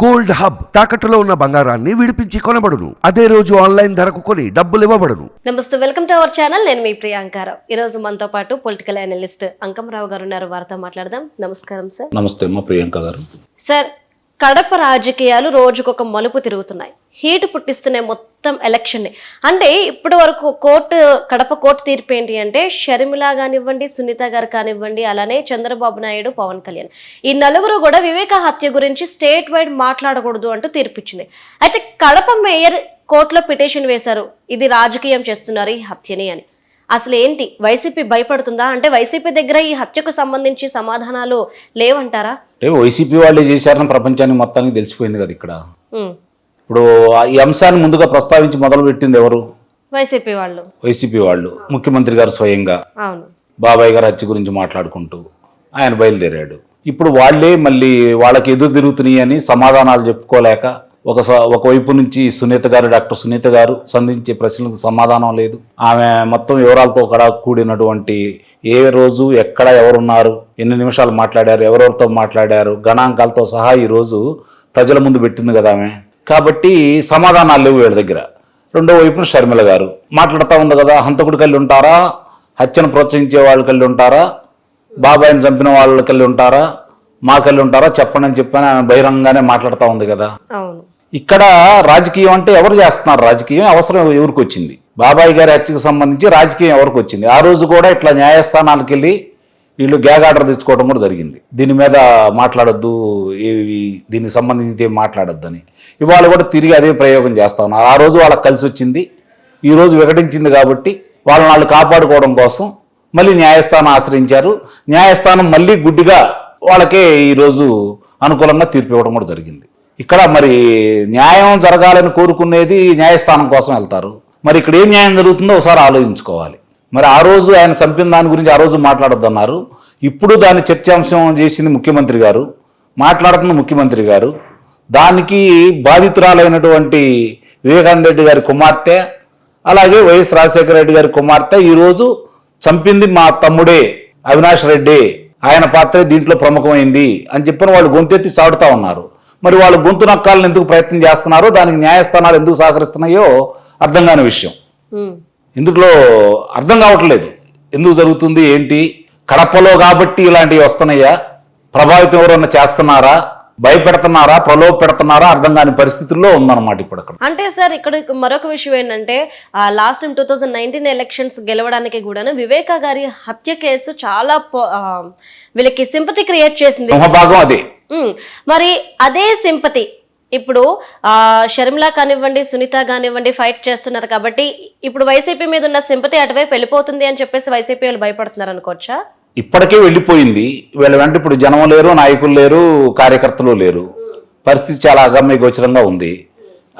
Gold hub తాకట్టులో ఉన్న బంగారాన్ని విడిపించి కొనబడును. అదే రోజు ఆన్లైన్ ధరకు కొని డబ్బులు ఇవ్వబడును. నమస్తే వెల్కమ్ టు అవర్ ఛానల్. నేను మీ ప్రియాంకారావు ఈ రోజు మనతో పాటు పొలిటికల్ అనలిస్ట్ అంకమరావు గారు ఉన్నారు. వారితో మాట్లాడదాం. నమస్కారం సార్. నమస్తే అమ్మ ప్రియాంక గారు. సార్ కడప రాజకీయాలు రోజుకొక మలుపు తిరుగుతున్నాయి. హీటు పుట్టిస్తున్నాయి మొత్తం ఎలక్షన్ని. అంటే ఇప్పటి వరకు కోర్టు కడప కోర్టు తీర్పు ఏంటి అంటే షర్మిల కానివ్వండి సునీత గారు కానివ్వండి అలానే చంద్రబాబు నాయుడు పవన్ కళ్యాణ్. ఈ నలుగురు కూడా వివేక హత్య గురించి స్టేట్ వైడ్ మాట్లాడకూడదు అంటూ తీర్పిచ్చింది. అయితే కడప మేయర్ కోర్టులో పిటిషన్ వేశారు. ఇది రాజకీయం చేస్తున్నారు ఈ హత్యని అని. అసలు ఏంటి? వైసీపీ భయపడుతుందా? అంటే వైసీపీ దగ్గర ఈ హత్యకు సంబంధించి సమాధానాలు లేవంటారా? వైసీపీ వాళ్ళే చేశారని ప్రపంచానికి మొత్తానికి తెలిసిపోయింది కదా ఇక్కడ. ఇప్పుడు ఆ ఈ అంశాన్ని ముందుగా ప్రస్తావించి మొదలు పెట్టింది ఎవరు? వైసీపీ వాళ్ళు. వైసీపీ వాళ్ళు. ముఖ్యమంత్రి గారు స్వయంగా. అవును. బాబాయ్ గారి హత్య గురించి మాట్లాడుకుంటూ ఆయన బయలుదేరాడు. ఇప్పుడు వాళ్ళే మళ్ళీ వాళ్ళకి ఎదురు తిరుగుతున్నాయి అని సమాధానాలు చెప్పుకోలేక ఒక ఒకవైపు నుంచి సునీత గారు డాక్టర్ సునీత గారు సంధించే ప్రశ్నలకు సమాధానం లేదు. ఆమె మొత్తం వివరాలతో కూడా కూడినటువంటి ఏ రోజు ఎక్కడ ఎవరున్నారు ఎన్ని నిమిషాలు మాట్లాడారు ఎవరెవరితో మాట్లాడారు గణాంకాలతో సహా ఈరోజు ప్రజల ముందు పెట్టింది కదా ఆమె? కాబట్టి సమాధానాలు లేవు వీళ్ళ దగ్గర. రెండో వైపున షర్మిల గారు. మాట్లాడుతూ ఉంది కదా హంతకుడి కళ్ళు ఉంటారా? హత్యను ప్రోత్సహించే వాళ్ళ కళ్ళు ఉంటారా? బాబాయిని చంపిన వాళ్ళ కళ్ళు ఉంటారా? మా కళ్ళు ఉంటారా? చెప్పండి అని చెప్పని ఆమె బహిరంగంగానే మాట్లాడుతూ ఉంది కదా. ఇక్కడ రాజకీయం అంటే ఎవరు చేస్తున్నారు? రాజకీయం అవసరం ఎవరికి వచ్చింది? బాబాయ్ గారి హత్యకు సంబంధించి రాజకీయం ఎవరికి వచ్చింది? ఆ రోజు కూడా ఇట్లా న్యాయస్థానాలకు వెళ్ళి వీళ్ళు గ్యాగ్ ఆర్డర్ తెచ్చుకోవడం కూడా జరిగింది. దీని మీద మాట్లాడొద్దు ఏవి దీనికి సంబంధించి ఏం మాట్లాడొద్దు అని ఇవాళ కూడా తిరిగి అదే ప్రయోగం చేస్తా ఉన్నారు ఆ రోజు వాళ్ళకి కలిసి వచ్చింది. ఈ రోజు వికటించింది కాబట్టి వాళ్ళని వాళ్ళు కాపాడుకోవడం కోసం మళ్ళీ న్యాయస్థానం ఆశ్రయించారు. న్యాయస్థానం మళ్ళీ గుడ్డిగా వాళ్ళకే ఈరోజు అనుకూలంగా తీర్పు ఇవ్వడం కూడా జరిగింది. ఇక్కడ మరి న్యాయం జరగాలని కోరుకునేది న్యాయస్థానం కోసం వెళ్తారు. మరి ఇక్కడ ఏం న్యాయం జరుగుతుందో ఒకసారి ఆలోచించుకోవాలి. మరి ఆ రోజు ఆయన చంపిన దాని గురించి ఆ రోజు మాట్లాడొద్దన్నారు. ఇప్పుడు దాన్ని చర్చాంశం చేసింది ముఖ్యమంత్రి గారు మాట్లాడుతున్న ముఖ్యమంత్రి గారు. దానికి బాధితురాలైనటువంటి వివేకానంద రెడ్డి గారి కుమార్తె అలాగే వైఎస్ రాజశేఖర రెడ్డి గారి కుమార్తె ఈరోజు చంపింది మా తమ్ముడే అవినాష్ రెడ్డి. ఆయన పాత్రే దీంట్లో ప్రముఖమైంది అని చెప్పిన వాళ్ళు గొంతెత్తి చాడుతూ ఉన్నారు. మరి వాళ్ళు గొంతు నక్కాలను ఎందుకు ప్రయత్నం చేస్తున్నారో దానికి న్యాయస్థానాలు ఎందుకు సహకరిస్తున్నాయో అర్థం కాని విషయం. ఇందులో అర్థం కావట్లేదు. ఎందుకు జరుగుతుంది? ఏంటి? కడపలో కాబట్టి ఇలాంటివి వస్తున్నాయా? ప్రభావితం ఎవరన్నా చేస్తున్నారా? భయపెడుతున్నారా? ప్రలోభ పెడుతున్నారా? అర్థం కాని పరిస్థితుల్లో ఉందన్నమాట ఇప్పుడు అక్కడ అంటే సార్ ఇక్కడ మరొక విషయం ఏంటంటే last time two thousand nineteen elections గెలవడానికి కూడా వివేకా గారి హత్య కేసు చాలా వీళ్ళకి సింపతి క్రియేట్ చేసింది. అదే. మరి అదే సింపతి ఇప్పుడు షర్మిలా కానివ్వండి సునీత కానివ్వండి ఫైట్ చేస్తున్నారు కాబట్టి ఇప్పుడు వైసీపీ మీద ఉన్న సింపతి అటువైపు వెళ్ళిపోతుంది అని చెప్పేసి వైసీపీ వాళ్ళు భయపడుతున్నారు అనుకోవచ్చా? ఇప్పటికే వెళ్ళిపోయింది. వీళ్ళ వెంట ఇప్పుడు జనం లేరు నాయకులు లేరు కార్యకర్తలు లేరు. పరిస్థితి చాలా అగమ్య గోచరంగా ఉంది.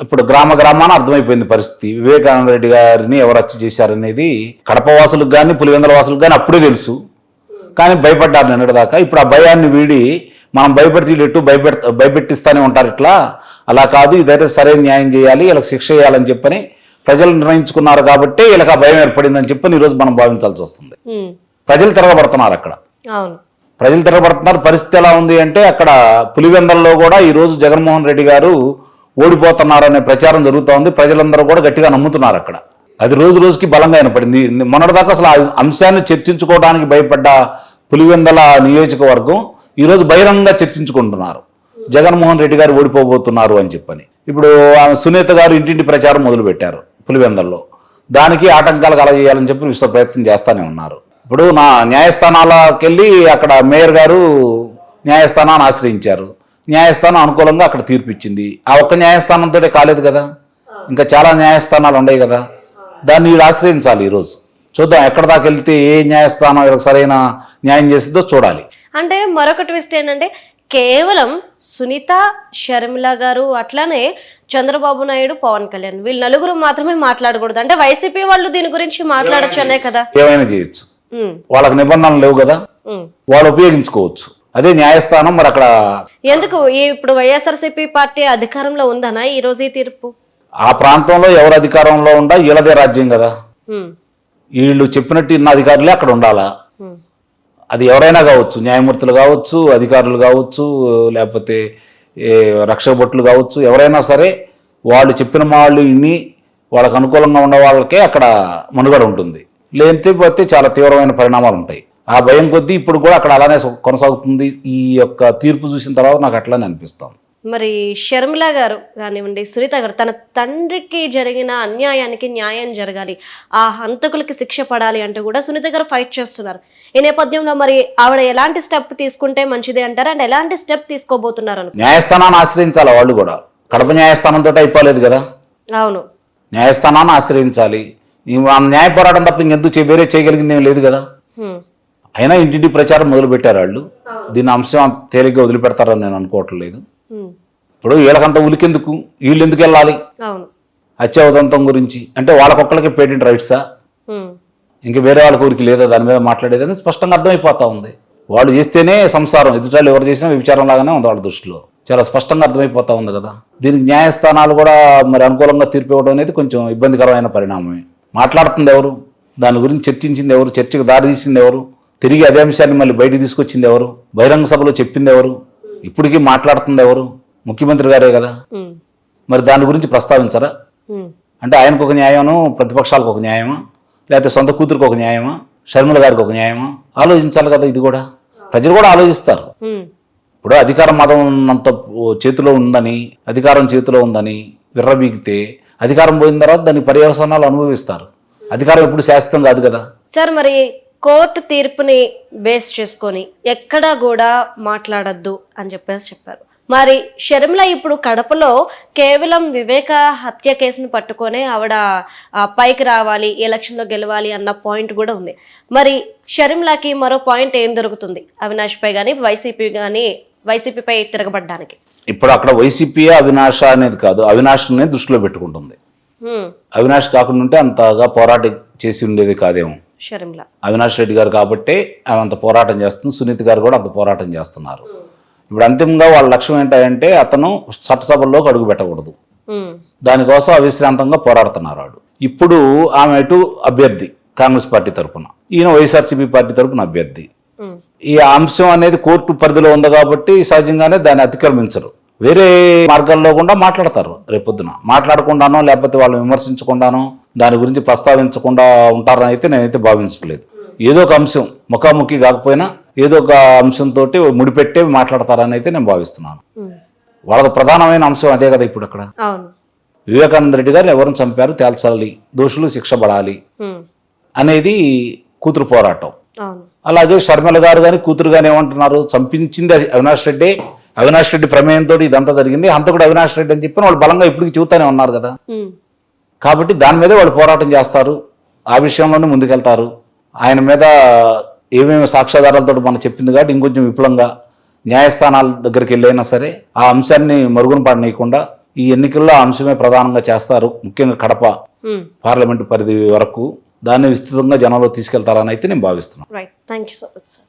ఇప్పుడు గ్రామ గ్రామాన అర్థమైపోయింది పరిస్థితి. వివేకానంద రెడ్డి గారిని ఎవరు హత్య చేశారనేది కడప వాసులకు కానీ పులివెందల వాసులకు కానీ అప్పుడే తెలుసు. కానీ భయపడ్డారు నిన్నటిదాకా ఇప్పుడు ఆ భయాన్ని వీడి మనం భయపెడితే ఎటు భయపెడ భయపెట్టిస్తానే ఉంటారు ఇట్లా. అలా కాదు ఇదైతే సరైన న్యాయం చేయాలి వీళ్ళకి శిక్ష చేయాలని చెప్పని ప్రజలు నిర్ణయించుకున్నారు కాబట్టి వీళ్ళకి ఆ భయం ఏర్పడిందని చెప్పని ఈరోజు మనం భావించాల్సి వస్తుంది. ప్రజలు తిరగబడుతున్నారు అక్కడ. ప్రజలు తిరగబడుతున్నారు. పరిస్థితి ఎలా ఉంది అంటే అక్కడ పులివెందల్లో కూడా ఈ రోజు జగన్మోహన్ రెడ్డి గారు ఓడిపోతున్నారనే ప్రచారం జరుగుతూ ఉంది. ప్రజలందరూ కూడా గట్టిగా నమ్ముతున్నారు అక్కడ. అది రోజు రోజుకి బలంగా వినపడింది. మొన్నటిదాకా అసలు ఆ అంశాన్ని చర్చించుకోవడానికి భయపడ్డ పులివెందల నియోజకవర్గం ఈరోజు బహిరంగంగా చర్చించుకుంటున్నారు. జగన్మోహన్ రెడ్డి గారు ఓడిపోబోతున్నారు అని చెప్పని. ఇప్పుడు ఆమె సునీత గారు ఇంటింటి ప్రచారం మొదలుపెట్టారు పులివెందల్లో. దానికి ఆటంకాలు కలగజేయాలని చెప్పి విశ్వ ప్రయత్నం చేస్తానే ఉన్నారు. ఇప్పుడు నా న్యాయస్థానాలకు వెళ్ళి అక్కడ మేయర్ గారు న్యాయస్థానాన్ని ఆశ్రయించారు. న్యాయస్థానం అనుకూలంగా అక్కడ తీర్పు ఇచ్చింది ఆ ఒక్క న్యాయస్థానంతో కాలేదు కదా? ఇంకా చాలా న్యాయస్థానాలు ఉన్నాయి కదా? దాన్ని వీళ్ళు ఆశ్రయించాలి ఈరోజు. చూద్దాం ఎక్కడ దాకా వెళ్తే ఏ న్యాయస్థానం సరైన న్యాయం చేసిందో చూడాలి. అంటే మరొక ట్విస్ట్ ఏంటంటే కేవలం సునీత షర్మిల గారు అట్లానే చంద్రబాబు నాయుడు పవన్ కళ్యాణ్ వీళ్ళు నలుగురు మాత్రమే మాట్లాడకూడదు. అంటే వైసీపీ వాళ్ళు దీని గురించి మాట్లాడొచ్చు అనే కదా. ఏమైనా చేయొచ్చు. వాళ్ళకి నిబంధనలు లేవు కదా. వాళ్ళు ఉపయోగించుకోవచ్చు. అదే న్యాయస్థానం మరి అక్కడ ఎందుకు? ఇప్పుడు వైఎస్ఆర్సీపీ పార్టీ అధికారంలో ఉందనా ఈ రోజు ఈ తీర్పు? ఆ ప్రాంతంలో ఎవరు అధికారంలో ఉండా? వీళ్ళదే రాజ్యం కదా. వీళ్ళు చెప్పినట్టు ఇన్న అధికారులే అక్కడ ఉండాలా? అది ఎవరైనా కావచ్చు న్యాయమూర్తులు కావచ్చు అధికారులు కావచ్చు లేకపోతే రక్షక భటులు కావచ్చు ఎవరైనా సరే వాళ్ళు చెప్పిన వాళ్ళు ఇన్ని వాళ్ళకు అనుకూలంగా ఉన్న వాళ్ళకే అక్కడ మనుగడ ఉంటుంది. లేకపోతే చాలా తీవ్రమైన పరిణామాలు ఉంటాయి. ఆ భయం కొద్దీ ఇప్పుడు కూడా అక్కడ అలానే కొనసాగుతుంది. ఈ యొక్క తీర్పు చూసిన తర్వాత నాకు అట్లానే అనిపిస్తాం. మరి షర్మిల గారు కానివ్వండి సునీత గారు తన తండ్రికి జరిగిన అన్యాయానికి న్యాయం జరగాలి ఆ హంతకులకి శిక్ష పడాలి అంటూ కూడా సునీత గారు ఫైట్ చేస్తున్నారు. ఈ నేపథ్యంలో మరి ఆవిడ ఎలాంటి స్టెప్ తీసుకుంటే మంచిది అంటారు? అండ్ ఎలాంటి స్టెప్ తీసుకోబోతున్నారు న్యాయస్థానాన్ని ఆశ్రయించాలి వాళ్ళు కూడా. కడప న్యాయస్థానంతో అయిపోలేదు కదా? అవును. న్యాయస్థానాన్ని ఆశ్రయించాలి. న్యాయ పోరాటం తప్ప ఇంకెందుకు వేరే చేయగలిగింది ఏం లేదు కదా. అయినా ఇంటింటి ప్రచారం మొదలు పెట్టారు వాళ్ళు దీని అంశం తేలిగ్గా వదిలిపెడతారని నేను అనుకోవట్లేదు. ఇప్పుడు వీళ్ళకంత ఉలికెందుకు? వీళ్ళు ఎందుకు వెళ్ళాలి హత్యావదంతం గురించి. అంటే వాళ్ళకొక్కళ్ళకి పేటెంట్ రైట్సా. ఇంక వేరే వాళ్ళ ఊరికి లేదా? దాని మీద మాట్లాడేదని స్పష్టంగా అర్థమైపోతా ఉంది. వాళ్ళు చేస్తేనే సంసారం. ఎదుటాళ్ళు ఎవరు చేసినా విచారం లాగానే ఉంది వాళ్ళ దృష్టిలో. చాలా స్పష్టంగా అర్థమైపోతా ఉంది కదా. దీనికి న్యాయస్థానాలు కూడా మరి అనుకూలంగా తీర్పు ఇవ్వడం అనేది కొంచెం ఇబ్బందికరమైన పరిణామమే. మాట్లాడుతుంది ఎవరు? దాని గురించి చర్చించింది ఎవరు? చర్చకు దారి తీసింది ఎవరు? తిరిగి అదే అంశాన్ని మళ్ళీ బయటికి తీసుకొచ్చింది ఎవరు? బహిరంగ సభలో చెప్పింది ఎవరు? ఇప్పటికీ మాట్లాడుతుంది ఎవరు? ముఖ్యమంత్రి గారే కదా. మరి దాని గురించి ప్రస్తావించరా. అంటే ఆయనకు ఒక న్యాయము? ప్రతిపక్షాలకు ఒక న్యాయమా? లేకపోతే సొంత కూతురికి ఒక న్యాయమా? షర్మిల గారికి ఒక న్యాయమా? ఆలోచించాలి కదా ఇది కూడా. ప్రజలు కూడా ఆలోచిస్తారు. ఇప్పుడు అధికారం మతం ఉన్నంత చేతిలో ఉందని అధికారం చేతిలో ఉందని విర్రబీగితే అధికారం పోయిన తర్వాత దాని పర్యవసానాలు అనుభవిస్తారు. అధికారం ఎప్పుడు శాశ్వతం కాదు కదా. సార్ మరి కోర్టు తీర్పుని బేస్ చేసుకొని ఎక్కడా కూడా మాట్లాడద్దు అని చెప్పేసి చెప్పారు. మరి షర్మిల ఇప్పుడు కడపలో కేవలం వివేక హత్య కేసును పట్టుకొనే ఆవిడ పైకి రావాలి ఎలక్షన్లో గెలవాలి అన్న పాయింట్ కూడా ఉంది. మరి షర్మిలకి మరో పాయింట్ ఏం దొరుకుతుంది? అవినాష్ పై కానీ వైసీపీ కానీ వైసీపీపై తిరగబడ్డానికి? ఇప్పుడు అక్కడ వైసీపీ అవినాష అనేది కాదు అవినాష్ని దృష్టిలో పెట్టుకుంటుంది. అవినాష్ కాకుండా ఉంటే అంతగా పోరాటం చేసి ఉండేది కాదేమో. షర్మిల. అవినాష్ రెడ్డి గారు కాబట్టి ఆమె అంత పోరాటం చేస్తుంది. సునీత్ గారు కూడా అంత పోరాటం చేస్తున్నారు. ఇప్పుడు అంతిమంగా వాళ్ళ లక్ష్యం ఏంటంటే అతను చట్టసభల్లోకి అడుగు పెట్టకూడదు. దానికోసం అవిశ్రాంతంగా పోరాడుతున్నారు వాడు ఇప్పుడు ఆమె ఇటు అభ్యర్థి కాంగ్రెస్ పార్టీ తరపున ఈయన వైఎస్ఆర్సీపీ పార్టీ తరపున అభ్యర్థి. ఈ అంశం అనేది కోర్టు పరిధిలో ఉంది కాబట్టి సహజంగానే దాన్ని అతిక్రమించరు. వేరే మార్గాల్లో కూడా మాట్లాడతారు రేపొద్దున. మాట్లాడకుండానో లేకపోతే వాళ్ళు విమర్శించకుండానో దాని గురించి ప్రస్తావించకుండా ఉంటారని అయితే నేనైతే భావించట్లేదు ఏదో ఒక అంశం ముఖాముఖి కాకపోయినా ఏదో ఒక అంశంతో ముడిపెట్టే మాట్లాడతారని అయితే నేను భావిస్తున్నాను. వాళ్ళకి ప్రధానమైన అంశం అదే కదా ఇప్పుడు అక్కడ. వివేకానంద రెడ్డి గారిని ఎవరిని చంపారు? తేల్చాలి. దోషులు శిక్ష పడాలి అనేది కూతురు పోరాటం. అలాగే షర్మిల గారు కానీ కూతురు కానీ ఏమంటున్నారు? చంపించింది అవినాష్ రెడ్డి. అవినాష్ రెడ్డి ప్రమేయంతో ఇదంతా జరిగింది. హంతకుడు అవినాష్ రెడ్డి అని చెప్పి వాళ్ళు బలంగా ఇప్పటికి చెబుతానే ఉన్నారు కదా. కాబట్టి దాని మీదే వాళ్ళు పోరాటం చేస్తారు. ఆ విషయంలోనే ముందుకెళ్తారు. ఆయన మీద ఏమేమి సాక్ష్యాధారాలతో మనం చెప్పింది కాబట్టి ఇంకొంచెం విపులంగా న్యాయస్థానాల దగ్గరికి వెళ్ళైనా సరే ఆ అంశాన్ని మరుగున పడనీయకుండా ఈ ఎన్నికల్లో ఆ అంశమే ప్రధానంగా చేస్తారు. ముఖ్యంగా కడప హ్మ్. పార్లమెంటు పరిధి వరకు దాన్ని విస్తృతంగా జనంలో తీసుకెళ్తారని అయితే నేను భావిస్తున్నాను. Right thank you so much sir